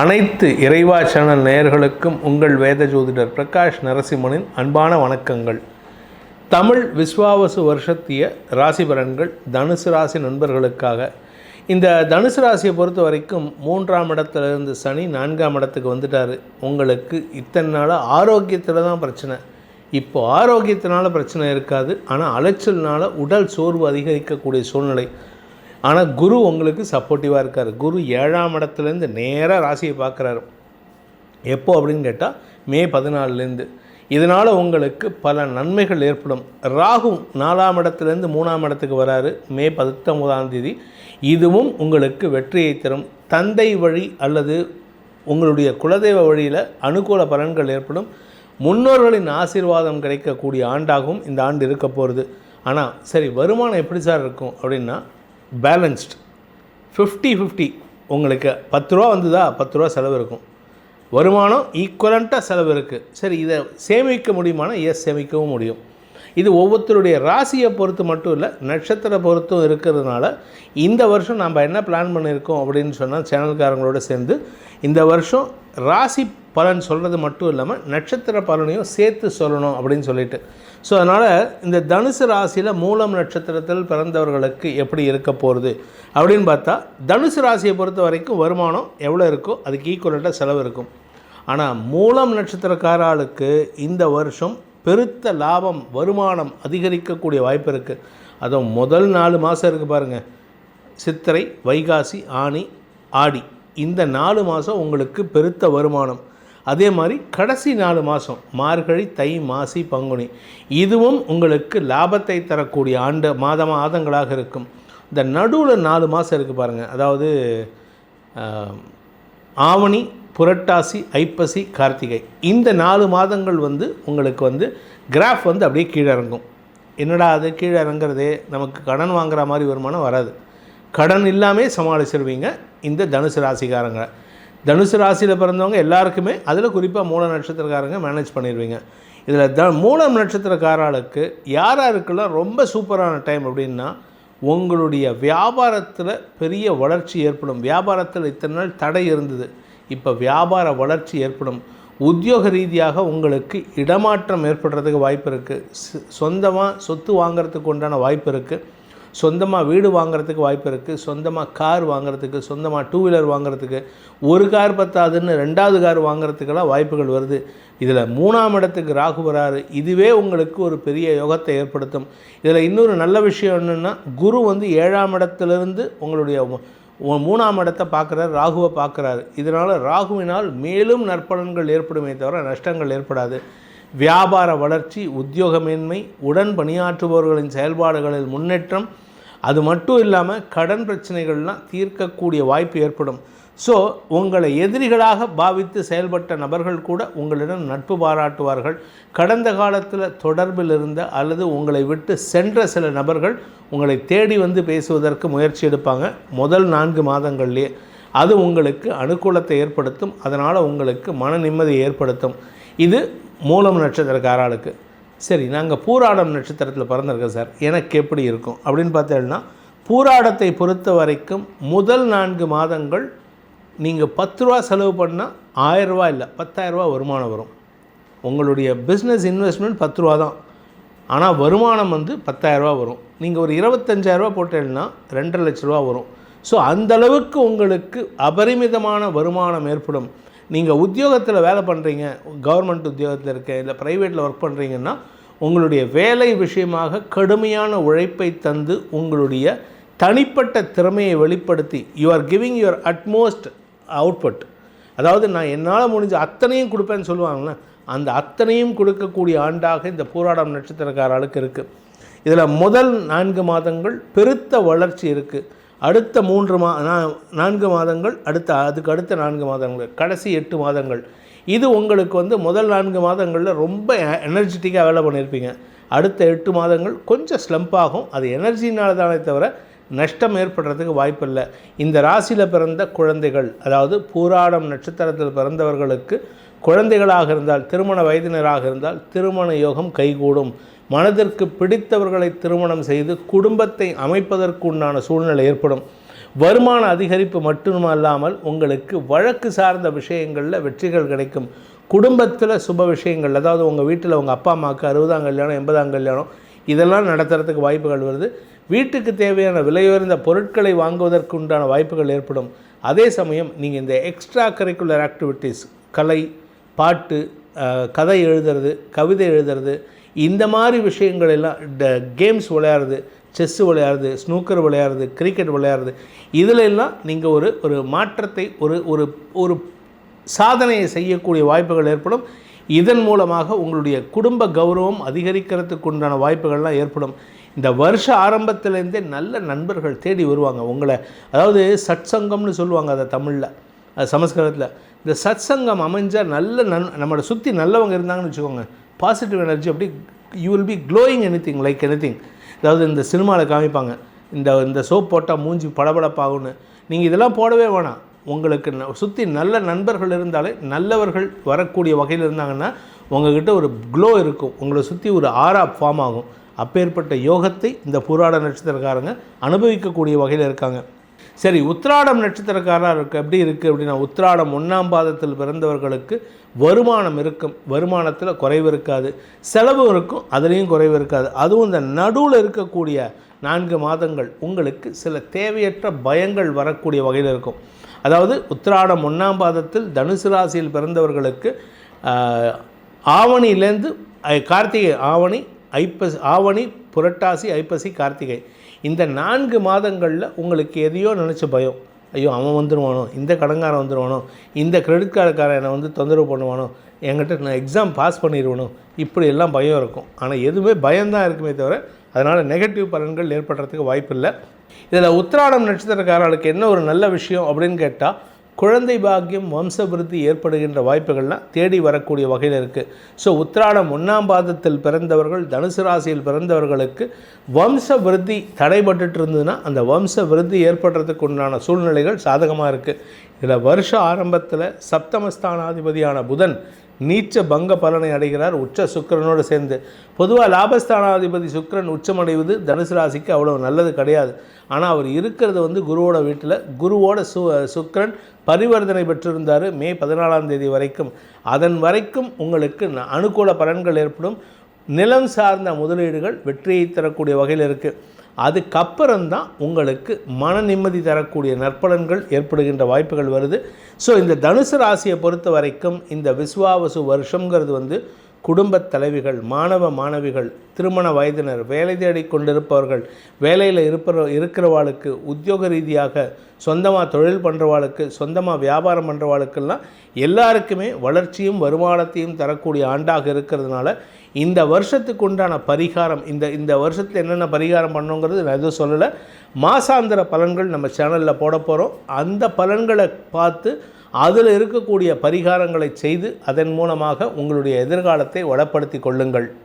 அனைத்து இறைவா சேனல் நேயர்களுக்கும் உங்கள் வேத ஜோதிடர் பிரகாஷ் நரசிம்மனின் அன்பான வணக்கங்கள். தமிழ் விஸ்வாவசு வருஷத்திய ராசி பலன்கள் தனுசு ராசி நண்பர்களுக்காக. இந்த தனுசு ராசியை பொறுத்த வரைக்கும் மூன்றாம் இடத்துலேருந்து சனி நான்காம் இடத்துக்கு வந்துட்டார். உங்களுக்கு இத்தனை நாளாக ஆரோக்கியத்தில் தான் பிரச்சனை. இப்போது ஆரோக்கியத்தினால பிரச்சனை இருக்காது. ஆனால் அலைச்சல்னால உடல் சோர்வு அதிகரிக்கக்கூடிய சூழ்நிலை. ஆனால் குரு உங்களுக்கு சப்போர்ட்டிவாக இருக்கார். குரு ஏழாம் இடத்துலேருந்து நேராக ராசியை பார்க்குறாரு. எப்போ அப்படின்னு கேட்டால் மே பதினாலுலேருந்து. இதனால் உங்களுக்கு பல நன்மைகள் ஏற்படும். ராகு நாலாம் இடத்துலேருந்து மூணாம் இடத்துக்கு வராரு. மே பத்தொன்பதாம் தேதி. இதுவும் உங்களுக்கு வெற்றியை தரும். தந்தை வழி அல்லது உங்களுடைய குலதெய்வ வழியில் அனுகூல பலன்கள் ஏற்படும். முன்னோர்களின் ஆசீர்வாதம் கிடைக்கக்கூடிய ஆண்டாகவும் இந்த ஆண்டு இருக்க போகிறது ஆனால் சரி வருமானம் எப்படி சார் இருக்கும் அப்படின்னா பேலன்ஸ்ட் ஃபிஃப்டி ஃபிஃப்டி உங்களுக்கு பத்து ரூபா வந்ததா? பத்து ரூபா செலவு இருக்கும். வருமானம் ஈக்குவலண்ட்டாக செலவு இருக்குது சரி இதை சேமிக்க முடியுமானா? எஸ் சேமிக்கவும் முடியும். இது ஒவ்வொருத்தருடைய ராசியை பொறுத்து மட்டும் இல்லை நட்சத்திர பொறுத்தும் இருக்கிறதுனால இந்த வருஷம் நம்ம என்ன பிளான் பண்ணியிருக்கோம் அப்படின்னு சொன்னால் சேனல்காரங்களோட சேர்ந்து இந்த வருஷம் ராசி பலன் சொல்கிறது மட்டும் இல்லாமல் நட்சத்திர பலனையும் சேர்த்து சொல்லணும் அப்படின்னு சொல்லிட்டு. ஸோ அதனால் இந்த தனுசு ராசியில் மூலம் நட்சத்திரத்தில் பிறந்தவர்களுக்கு எப்படி இருக்க போகிறது அப்படின்னு பார்த்தா தனுசு ராசியை பொறுத்த வரைக்கும் வருமானம் எவ்வளோ இருக்கோ அதுக்கு ஈக்குவலட்டாக செலவு இருக்கும். ஆனால் மூலம் நட்சத்திரக்காராளுக்கு இந்த வருஷம் பெருத்த லாபம் வருமானம் அதிகரிக்கக்கூடிய வாய்ப்பு இருக்குது அதுவும் முதல் நாலு மாதம் இருக்குது பாருங்கள் சித்திரை வைகாசி ஆனி ஆடி. இந்த நாலு மாதம் உங்களுக்கு பெருத்த வருமானம். அதே மாதிரி கடைசி நாலு மாதம் மார்கழி தை மாசி பங்குனி. இதுவும் உங்களுக்கு லாபத்தை தரக்கூடிய ஆண்டு மாத மாதங்களாக இருக்கும். இந்த நடுவில் நாலு மாதம் இருக்குது பாருங்கள் அதாவது ஆவணி புரட்டாசி ஐப்பசி கார்த்திகை. இந்த நாலு மாதங்கள் வந்து உங்களுக்கு வந்து கிராஃப் வந்து அப்படியே கீழே இறங்கும். என்னடா அது கீழே இறங்குறதே? நமக்கு கடன் வாங்குற மாதிரி வருமானம் வராது. கடன் இல்லாமே சமாளிச்சிருவீங்க. இந்த தனுசு ராசிக்காரங்க. தனுசு ராசியில் பிறந்தவங்க எல்லாருக்குமே அதில் குறிப்பாக மூல நட்சத்திரக்காரங்க மேனேஜ் பண்ணிடுவீங்க இதில் த மூலம் நட்சத்திரக்காரர்களுக்கு யார் யாருக்கெல்லாம் ரொம்ப சூப்பரான டைம் அப்படின்னா உங்களுடைய வியாபாரத்தில் பெரிய வளர்ச்சி ஏற்படும். வியாபாரத்தில் இத்தனை நாள் தடை இருந்தது. இப்போ வியாபார வளர்ச்சி ஏற்படும். உத்தியோக ரீதியாக உங்களுக்கு இடமாற்றம் ஏற்படுறதுக்கு வாய்ப்பு இருக்குது சொந்தமாக சொத்து வாங்குறதுக்கு உண்டான வாய்ப்பு இருக்குது சொந்தமாக வீடு வாங்குறதுக்கு வாய்ப்பு இருக்குது சொந்தமாக கார் வாங்குறதுக்கு சொந்தமாக டூ வீலர் வாங்குறதுக்கு ஒரு கார் பத்தாதுன்னு ரெண்டாவது கார் வாங்குறதுக்கெல்லாம் வாய்ப்புகள் வருது. இதில் மூணாம் இடத்துக்கு ராகு வராரு. இதுவே உங்களுக்கு ஒரு பெரிய யோகத்தை ஏற்படுத்தும். இதில் இன்னொரு நல்ல விஷயம் என்னென்னா குரு வந்து ஏழாம் இடத்துலேருந்து உங்களுடைய மூணாம் இடத்தை பார்க்குறாரு ராகுவை பார்க்குறாரு. இதனால் ராகுவினால் மேலும் நற்பலன்கள் ஏற்படுமே தவிர நஷ்டங்கள் ஏற்படாது. வியாபார வளர்ச்சி உத்தியோகமேன்மை உடன் பணியாற்றுபவர்களின் செயல்பாடுகளில் முன்னேற்றம் அது மட்டும் இல்லாமல் கடன் பிரச்சனைகள்லாம் தீர்க்கக்கூடிய வாய்ப்பு ஏற்படும். ஸோ உங்களை எதிரிகளாக பாவித்து செயல்பட்ட நபர்கள் கூட உங்களிடம் நட்பு பாராட்டுவார்கள். கடந்த காலத்தில் தொடர்பில் இருந்த அல்லது உங்களை விட்டு சென்ற சில நபர்கள் உங்களை தேடி வந்து பேசுவதற்கு முயற்சி எடுப்பாங்க. முதல் நான்கு மாதங்கள்லேயே. அது உங்களுக்கு அனுகூலத்தை ஏற்படுத்தும். அதனால் உங்களுக்கு மன நிம்மதியை ஏற்படுத்தும். இது மூலம் நட்சத்திரக்காராளுக்கு சரி நாங்கள் பூராடம் நட்சத்திரத்தில் பிறந்திருக்கோம் சார். எனக்கு எப்படி இருக்கும்? அப்படின்னு பார்த்தேன்னா பூராடத்தை பொறுத்த வரைக்கும் முதல் நான்கு மாதங்கள் நீங்கள் பத்து ரூபா செலவு பண்ணால் ஆயரூவா இல்லை பத்தாயிரரூபா வருமானம் வரும். உங்களுடைய பிஸ்னஸ் இன்வெஸ்ட்மெண்ட் பத்து ரூபா தான். ஆனால் வருமானம் வந்து பத்தாயிரரூபா வரும். நீங்கள் ஒரு இருபத்தஞ்சாயிரரூபா போட்டீங்கன்னா ரெண்டரை லட்ச ரூபா வரும். ஸோ அந்தளவுக்கு உங்களுக்கு அபரிமிதமான வருமானம் ஏற்படும். நீங்கள் உத்தியோகத்தில் வேலை பண்ணுறீங்க கவர்மெண்ட் உத்தியோகத்தில் இருக்க இல்லை ப்ரைவேட்டில் ஒர்க் பண்ணுறீங்கன்னா உங்களுடைய வேலை விஷயமாக கடுமையான உழைப்பை தந்து உங்களுடைய தனிப்பட்ட திறமையை வெளிப்படுத்தி you are giving your utmost output அதாவது நான் என்னால் முடிஞ்ச அத்தனையும் கொடுப்பேன்னு சொல்லுவாங்கள்ல அந்த அத்தனையும் கொடுக்கக்கூடிய ஆண்டாக இந்த போராடம் நட்சத்திரக்காரர்களுக்கு இருக்குது இதில் முதல் நான்கு மாதங்கள் பெருத்த வளர்ச்சி இருக்குது அடுத்த மூன்று மா நான்கு மாதங்கள் அடுத்த அதுக்கு அடுத்த நான்கு மாதங்கள் கடைசி எட்டு மாதங்கள். இது உங்களுக்கு வந்து முதல் நான்கு மாதங்களில் ரொம்ப எனர்ஜெட்டிக்காக வேலை பண்ணியிருப்பீங்க அடுத்த எட்டு மாதங்கள் கொஞ்சம் ஸ்லம்ப் ஆகும். அது எனர்ஜினால் தானே தவிர நஷ்டம் ஏற்படுறதுக்கு வாய்ப்பில்லை. இந்த ராசியில் பிறந்த குழந்தைகள் அதாவது பூராடம் நட்சத்திரத்தில் பிறந்தவர்களுக்கு குழந்தைகளாக இருந்தால் திருமண வயதினராக இருந்தால் திருமண யோகம் கைகூடும். மனதிற்கு பிடித்தவர்களை திருமணம் செய்து குடும்பத்தை அமைப்பதற்கு உண்டான சூழ்நிலை ஏற்படும். வருமான அதிகரிப்பு மட்டுமல்லாமல் உங்களுக்கு வழக்கு சார்ந்த விஷயங்களில் வெற்றிகள் கிடைக்கும். குடும்பத்தில் சுப விஷயங்கள் அதாவது உங்கள் வீட்டில் உங்கள் அப்பா அம்மாவுக்கு அறுபதாம் கல்யாணம் எண்பதாம் கல்யாணம் இதெல்லாம் நடத்துறதுக்கு வாய்ப்புகள் வருது. வீட்டுக்கு தேவையான விலையுயர்ந்த பொருட்களை வாங்குவதற்கு உண்டான வாய்ப்புகள் ஏற்படும். அதே சமயம் நீங்கள் இந்த எக்ஸ்ட்ரா கரிக்குலர் ஆக்டிவிட்டீஸ் கலை பாட்டு கதை எழுதுறது கவிதை எழுதுறது இந்த மாதிரி விஷயங்கள் எல்லாம் கேம்ஸ் விளையாடுறது செஸ்ஸு விளையாடுறது ஸ்னூக்கர் விளையாடுறது கிரிக்கெட் விளையாடுறது இதில் எல்லாம் நீங்கள் ஒரு ஒரு மாற்றத்தை ஒரு ஒரு ஒரு சாதனையை செய்யக்கூடிய வாய்ப்புகள் ஏற்படும். இதன் மூலமாக உங்களுடைய குடும்ப கௌரவம் அதிகரிக்கிறதுக்கு உண்டான வாய்ப்புகள்லாம் ஏற்படும். இந்த வருஷ ஆரம்பத்துலேருந்தே நல்ல நண்பர்கள் தேடி வருவாங்க. உங்களை அதாவது சத்சங்கம்னு சொல்லுவாங்க அதை தமிழில் அது சமஸ்கிருதத்தில். இந்த சத்சங்கம் அமைஞ்சால் நல்ல நன் நம்மளை சுற்றி நல்லவங்க இருந்தாங்கன்னு வச்சுக்கோங்க பாசிட்டிவ் எனர்ஜி அப்படி you will be glowing anything like anything அதாவது இந்த சினிமாவில் காமிப்பாங்க இந்த இந்த சோப் போட்டால் மூஞ்சி படபடப்பாகும்னு நீங்கள் இதெல்லாம் போடவே வேணாம். உங்களுக்கு சுற்றி நல்ல நண்பர்கள் இருந்தாலே நல்லவர்கள் வரக்கூடிய வகையில் இருந்தாங்கன்னா உங்கள்கிட்ட ஒரு க்ளோ இருக்கும். உங்களை சுற்றி ஒரு ஆரா ஃபார்ம் ஆகும். அப்பேற்பட்ட யோகத்தை இந்த புராட நட்சத்திரக்காரங்க அனுபவிக்கக்கூடிய வகையில் இருக்காங்க. சரி உத்திராடம் நட்சத்திரக்காராக இருக்க எப்படி இருக்குது அப்படின்னா உத்திராடம் ஒன்றாம் பாதத்தில் பிறந்தவர்களுக்கு வருமானம் இருக்கும். வருமானத்தில் குறைவு இருக்காது. செலவு இருக்கும் அதுலேயும் குறைவு இருக்காது. அதுவும் இந்த நடுவில் இருக்கக்கூடிய நான்கு மாதங்கள் உங்களுக்கு சில தேவையற்ற பயங்கள் வரக்கூடிய வகையில் இருக்கும். அதாவது உத்திராடம் ஒன்றாம் பாதத்தில் தனுசு ராசியில் பிறந்தவர்களுக்கு ஆவணியிலேருந்து கார்த்திகை ஆவணி ஐப்பசி ஆவணி புரட்டாசி ஐப்பசி கார்த்திகை. இந்த நான்கு மாதங்களில் உங்களுக்கு எதையோ நினச்ச பயம். ஐயோ அவன் வந்துடுவானோ இந்த கடங்காரன் வந்துடுவானோ இந்த கிரெடிட் கார்டுக்காரன் என்னை வந்து தொந்தரவு பண்ணுவானோ? என்கிட்ட நான் எக்ஸாம் பாஸ் பண்ணிடுவானோ இப்படி எல்லாம் பயம் இருக்கும். ஆனால் எதுவுமே பயம்தான் இருக்குமே தவிர அதனால் நெகட்டிவ் பலன்கள் ஏற்படுறதுக்கு வாய்ப்பில்லை. இதில் உத்திராடம் நட்சத்திரக்காரர்களுக்கு என்ன ஒரு நல்ல விஷயம் அப்படின்னு கேட்டால் குழந்தை பாக்கியம் வம்ச விருத்தி ஏற்படுகின்ற வாய்ப்புகள்லாம் தேடி வரக்கூடிய வகையில் இருக்குது ஸோ உத்திராடம் ஒன்றாம் பாதத்தில் பிறந்தவர்கள் தனுசு ராசியில் பிறந்தவர்களுக்கு வம்ச விருத்தி தடைபட்டுட்டு இருந்ததுன்னா அந்த வம்ச விருத்தி ஏற்படுறதுக்கு உண்டான சூழ்நிலைகள் சாதகமாக இருக்குது இதில் வருஷ ஆரம்பத்தில் சப்தமஸ்தானாதிபதியான புதன் நீச்ச பங்க பலனை அடைகிறார் உச்ச சுக்கிரனோடு சேர்ந்து. பொதுவாக லாபஸ்தானாதிபதி சுக்கிரன் உச்சமடைவது தனுசு ராசிக்கு அவ்வளோ நல்லது கிடையாது. ஆனால் அவர் இருக்கிறது வந்து குருவோட வீட்டில் குருவோட சு சுக்கிரன் பரிவர்த்தனை பெற்றிருந்தார் மே பதினாலாம் தேதி வரைக்கும். அதன் வரைக்கும் உங்களுக்கு ந- அனுகூல பலன்கள் ஏற்படும். நிலம் சார்ந்த முதலீடுகள் வெற்றியை தரக்கூடிய வகையில் இருக்குது அதுக்கப்புறம்தான் உங்களுக்கு மன நிம்மதி தரக்கூடிய நற்பலன்கள் ஏற்படுகின்ற வாய்ப்புகள் வருது. ஸோ இந்த தனுசு ராசியை பொறுத்த வரைக்கும் இந்த விஸ்வாவசு வருஷங்கிறது வந்து குடும்பத் தலைவிகள் மாணவ மாணவிகள் திருமண வயதினர் வேலை தேடி கொண்டிருப்பவர்கள் வேலையில் இருப்ப இருக்கிறவாளுக்கு உத்தியோக ரீதியாக சொந்தமாக தொழில் பண்ணுறவாளுக்கு சொந்தமாக வியாபாரம் பண்ணுறவாளுக்கெல்லாம் எல்லாருக்குமே வளர்ச்சியும் வருமானத்தையும் தரக்கூடிய ஆண்டாக இருக்கிறதுனால இந்த வருஷத்துக்கு உண்டான பரிகாரம் இந்த இந்த வருஷத்தில் என்னென்ன பரிகாரம் பண்ணுங்கிறது நான் எதுவும் சொல்லலை. மாசாந்திர பலன்கள் நம்ம சேனலில் போட போகிறோம் அந்த பலன்களை பார்த்து அதில் இருக்கக்கூடிய பரிகாரங்களை செய்து அதன் மூலமாக உங்களுடைய எதிர்காலத்தை வளப்படுத்தி கொள்ளுங்கள்.